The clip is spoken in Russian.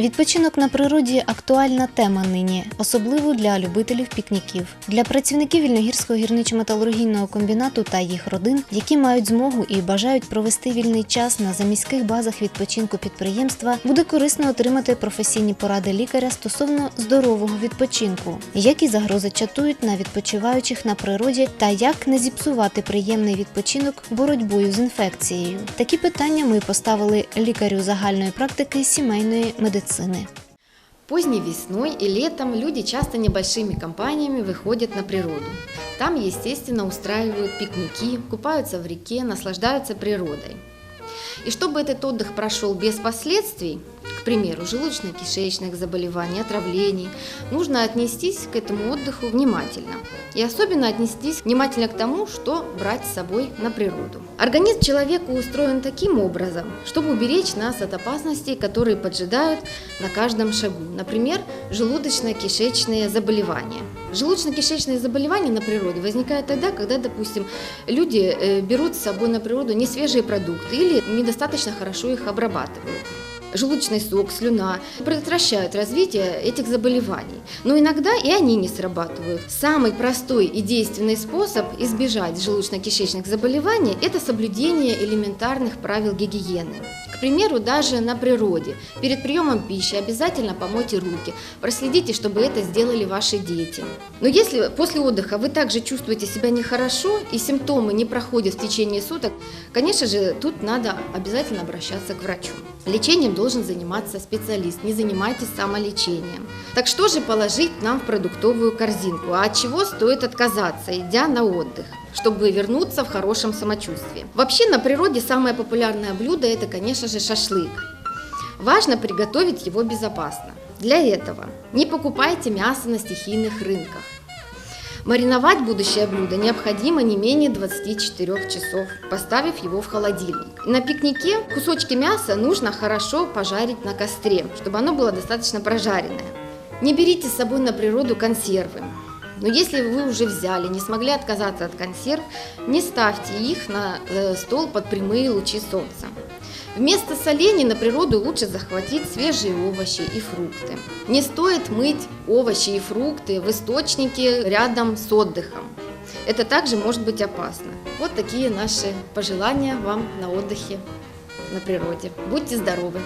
Відпочинок на природі актуальна тема нині, особливо для любителів пікніків. Для працівників Вільногірського гірничо-металургійного комбінату та їх родин, які мають змогу і бажають провести вільний час на заміських базах відпочинку підприємства, буде корисно отримати професійні поради лікаря стосовно здорового відпочинку, які загрози чатують на відпочиваючих на природі та як не зіпсувати приємний відпочинок боротьбою з інфекцією. Такі питання ми поставили лікарю загальної практики сімейної медицини. Поздней весной и летом люди часто небольшими компаниями выходят на природу. Там, естественно, устраивают пикники, купаются в реке, наслаждаются природой. И чтобы этот отдых прошел без последствий, к примеру, желудочно-кишечных заболеваний, отравлений, нужно отнестись к этому отдыху внимательно. И особенно отнестись внимательно к тому, что брать с собой на природу. Организм человека устроен таким образом, чтобы уберечь нас от опасностей, которые поджидают на каждом шагу. Например, желудочно-кишечные заболевания. Желудочно-кишечные заболевания на природе возникают тогда, когда, допустим, люди э, берут с собой на природу несвежие продукты или недостаточно хорошо их обрабатывают желудочный сок, слюна предотвращают развитие этих заболеваний. Но иногда и они не срабатывают. Самый простой и действенный способ избежать желудочно-кишечных заболеваний – это соблюдение элементарных правил гигиены. К примеру, даже на природе. Перед приемом пищи обязательно помойте руки. Проследите, чтобы это сделали ваши дети. Но если после отдыха вы также чувствуете себя нехорошо и симптомы не проходят в течение суток, конечно же, тут надо обязательно обращаться к врачу. Лечением должен заниматься специалист, не занимайтесь самолечением. Так что же положить нам в продуктовую корзинку? А от чего стоит отказаться, идя на отдых? чтобы вернуться в хорошем самочувствии. Вообще на природе самое популярное блюдо это, конечно же, шашлык. Важно приготовить его безопасно. Для этого не покупайте мясо на стихийных рынках. Мариновать будущее блюдо необходимо не менее 24 часов, поставив его в холодильник. На пикнике кусочки мяса нужно хорошо пожарить на костре, чтобы оно было достаточно прожаренное. Не берите с собой на природу консервы. Но если вы уже взяли, не смогли отказаться от консерв, не ставьте их на э, стол под прямые лучи солнца. Вместо солений на природу лучше захватить свежие овощи и фрукты. Не стоит мыть овощи и фрукты в источнике рядом с отдыхом. Это также может быть опасно. Вот такие наши пожелания вам на отдыхе на природе. Будьте здоровы!